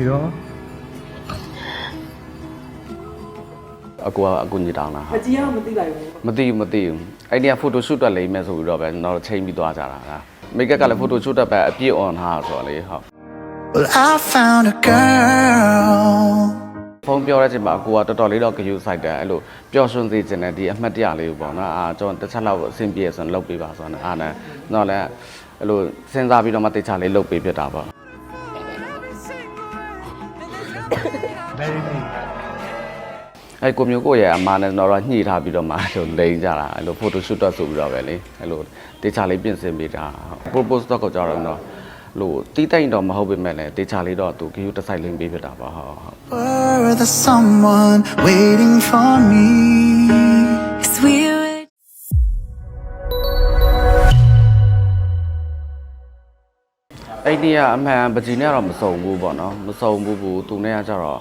ပြီးတော့အကူကအကူညီတောင်းတာမကြီးအောင်မသိလိုက်ဘူးမသိဘူးမသိဘူးအဲ့ဒီကဖိုတိုရှူတက်လိမ့်မယ်ဆိုပြီးတော့ပဲကျွန်တော်တို့ချိန်ပြီးသွားကြတာဟာမိတ်ကပ်ကလည်းဖိုတိုရှူတက်ပဲအပြည့် on ထားဆိုတော့လေဟုတ် Well, I found a girl. ဖုန်းပြောတဲ့အချိန်မှာအကူကတော်တော်လေးတော့ကြူဆိုင်တယ်အဲ့လိုပျော်ရွှင်စေချင်တဲ့ဒီအမှတ်တရလေးကိုပေါ့နော်အာကျွန်တော်တစ်ချက်လောက်အဆင်ပြေဆိုရင်လုပ်ပေးပါဆိုတော့အာနဲ့တော့လည်းအဲ့လိုစဉ်းစားပြီးတော့မှတေချာလေးလုပ်ပေးဖြစ်တာပေါ့ very good အဲ့ကိုမျိုးကိုရဲ့အမားနဲ့တော့ညှိထားပြီးတော့မှအဲ့လိုလိန်ကြတာအဲ့လို photo shoot တော့ဆိုပြီးတော့ပဲလေအဲ့လိုတေချာလေးပြင်ဆင်ပေးတာဟုတ် propose တော့ကိုကြောက်တော့တော့လို့တီးတိုင်တော့မဟုတ်ပေမဲ့လည်းတေချာလေးတော့သူကယူတစ်ဆိုင်လင်းပေးဖြစ်တာပေါ့ဟုတ်ဟုတ် Were the someone waiting for me? အဲ့ဒီကအမှန်ပကြီးနဲ့ကတော့မစုံဘူးပေါ့နော်မစုံဘူးဘူးသူနဲ့ကကျတော့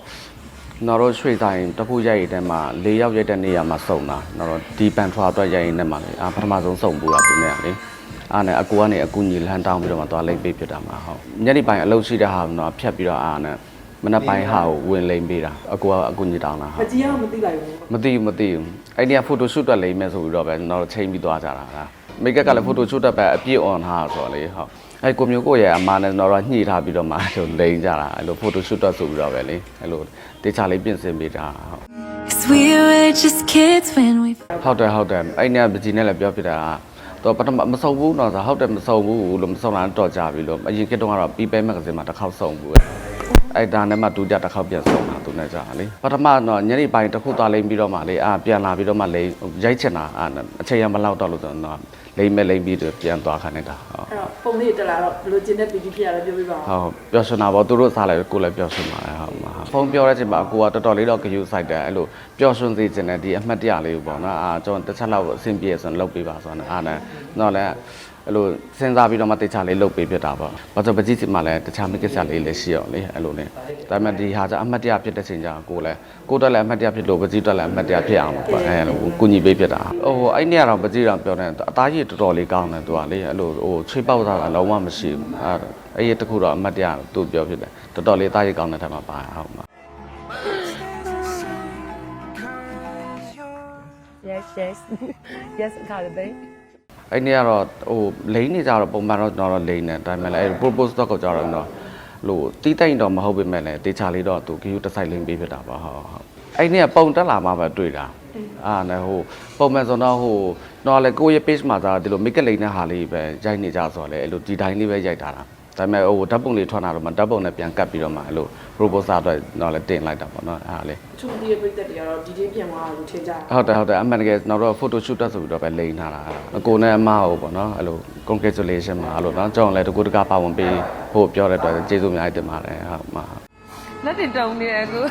ကျွန်တော်တို့ရွှေဆိုင်တစ်ခုရိုက်ရတဲ့မှာ၄ယောက်ရိုက်တဲ့နေရာမှာစုံတာကျွန်တော်တို့ဒီပန်ထွာအတွက်ရိုက်ရင်နဲ့မှာလေအာပထမဆုံးစုံဘူးကသူနဲ့ကလေအားနဲ့အကူကနေအကူညီလမ်းတောင်းပြီးတော့မှသွားလိမ့်ပေးဖြစ်တာမှာဟုတ်ညနေပိုင်းအလုပ်ရှိတဲ့ဟာကတော့ဖြတ်ပြီးတော့အားနဲ့မနက်ပိုင်းဟာကိုဝင်လိမ့်ပေးတာအကူကအကူညီတောင်းတာမဟုတ်ကြီးအောင်မသိလိုက်ဘူးမသိဘူးမသိဘူးအဲ့ဒီကဖိုတိုရှူတက်လိမ့်မယ်ဆိုပြီးတော့ပဲကျွန်တော်တို့ချိန်ပြီးသွားကြတာဟာမိတ်ကပ်ကလည်းဖိုတိုရှူတက်ပဲအပြည့် on ထားဆိုတော့လေဟုတ် အဲ့ကိုမျိုးကိုရဲ့အမားနဲ့ကျွန်တော်တို့ညှိထားပြီးတော့မှအဲ့လိုလိန်ကြတာအဲ့လိုဖိုတိုရှူတက်ဆိုပြီးတော့ပဲလေအဲ့လိုတေချာလေးပြင်ဆင်ပေးတာဟုတ် Cause we were just kids when we ဟုတ်တယ်ဟုတ်တယ်အဲ့နဲ့ပကြီးနဲ့လည်းပြောပြတာတော့ပထမမစုံဘူးတော့ဆိုဟုတ်တယ်မစုံဘူးလို့မစုံတာတော့ကြာပြီလို့အရင်ကတည်းကတော့ People Magazine မှာတစ်ခေါက်စုံဘူးအဲ့ဒါနဲ့မှဒုတိယတစ်ခေါက်ပြန်စုံတာသူနဲ့ကြာလေပထမတော့ညနေပိုင်းတစ်ခုသွားလိမ့်ပြီးတော့မှလေအာပြန်လာပြီးတော့မှလေရိုက်ချင်တာအာအချိန်ရမလောက်တော့လို့ဆိုတော့ လိမ့်မဲ့လိမ့်ပြီးတော့ပြန်သွားခိုင်းနေတာဟုတ်အဲ့တော့ပုံလေးတက်လာတော့ဘယ်လိုကျင်းတဲ့ပီတီဖြစ်ရလဲပြောပြပါဦးဟုတ်ပျော်ရွှင်တာပေါ့သူတို့စားလိုက်ကိုယ်လည်းပျော်ရွှင်ပါတယ်ဟုတ်မှာဖုန်းပြောတဲ့အချိန်မှာကိုကတော်တော်လေးတော့ကြူဆိုင်တယ်အဲ့လိုပျော်ရွှင်စေချင်တဲ့ဒီအမှတ်တရလေးကိုပေါ့နော်အာကျွန်တော်တစ်ချက်လောက်အဆင်ပြေဆိုရင်လုပ်ပေးပါဆိုတော့အာနဲ့တော့လည်းအဲ့လိုစဉ်းစားပြီးတော့မှတေချာလေးလုပ်ပေးဖြစ်တာပေါ့ဘာလို့ပကြီးစီမှာလည်းတခြားမိကိစ္စလေးလည်းရှိရောလေအဲ့လိုလေဒါပေမဲ့ဒီဟာကြအမှတ်တရဖြစ်တဲ့ချိန်ကျကိုလည်းကိုတက်လည်းအမှတ်တရဖြစ်လို့ပကြီးတက်လည်းအမှတ်တရဖြစ်အောင်ပေါ့အဲ့လိုကုညီပေးဖြစ်တာဟိုအဲ့နေ့ကတော့ပကြီးတော့ပြောတယ်အသားကြီးတော်တော်လေးကောင်းတယ်သူကလေအဲ့လိုဟိုချွေးပေါက်တာလုံးဝမရှိဘူးအဲ့အဲ့ရတခုတော့အမှတ်တရသူပြောဖြစ်တယ်တော်တော်လေးအသားကြီးကောင်းတဲ့ထက်မှာပါဟုတ်မှာ Yes, yes. yes, Calvin. အဲ့နေ့ကတော့ဟိုလိန်နေကြတော့ပုံမှန်တော့ကျွန်တော်တော့လိန်နေဒါပေမဲ့လည်းအဲ့ propose တော့ကိုကြတော့တော့လို့တီးတိုင်တော့မဟုတ်ပေမဲ့လည်းတေချာလေးတော့သူကယူတစ်ဆိုင်လင်းပေးဖြစ်တာပါဟုတ်ဟုတ်အဲ့နေ့ကပုံတက်လာမှပဲတွေ့တာအာနဲ့ဟိုပုံမှန်ဆိုတော့ဟိုတော့လေကိုယ့်ရဲ့ page မှာသာဒီလို make up လိန်တဲ့ဟာလေးပဲရိုက်နေကြဆိုတော့လေအဲ့လိုဒီတိုင်းလေးပဲရိုက်ထားတာ ဒါပေမဲ့ဟိုဓာတ်ပုံလေးထွက်လာတော့မှဓာတ်ပုံနဲ့ပြန်ကတ်ပြီးတော့မှအဲ့လို proposal အတွက်တော့လည်းတင်လိုက်တာပေါ့နော်အဲ့ဒါလေးသူ့ဒီရဲ့ပြည့်တက်တွေကတော့ဒီတင်းပြန်သွားတာလို့ထင်ကြတယ်ဟုတ်တယ်ဟုတ်တယ်အမှန်တကယ်ကျွန်တော်တို့ photo shoot တက်ဆိုပြီးတော့ပဲလိန်ထားတာအကိုနဲ့အမဟုတ်ပေါ့နော်အဲ့လို congratulation မှာအဲ့လိုနော်ကျွန်တော်လည်းတကူတကပါဝင်ပေးဖို့ပြောတဲ့အတွက်ကျေးဇူးအများကြီးတင်ပါတယ်ဟုတ်မှာ Nothing down there, go.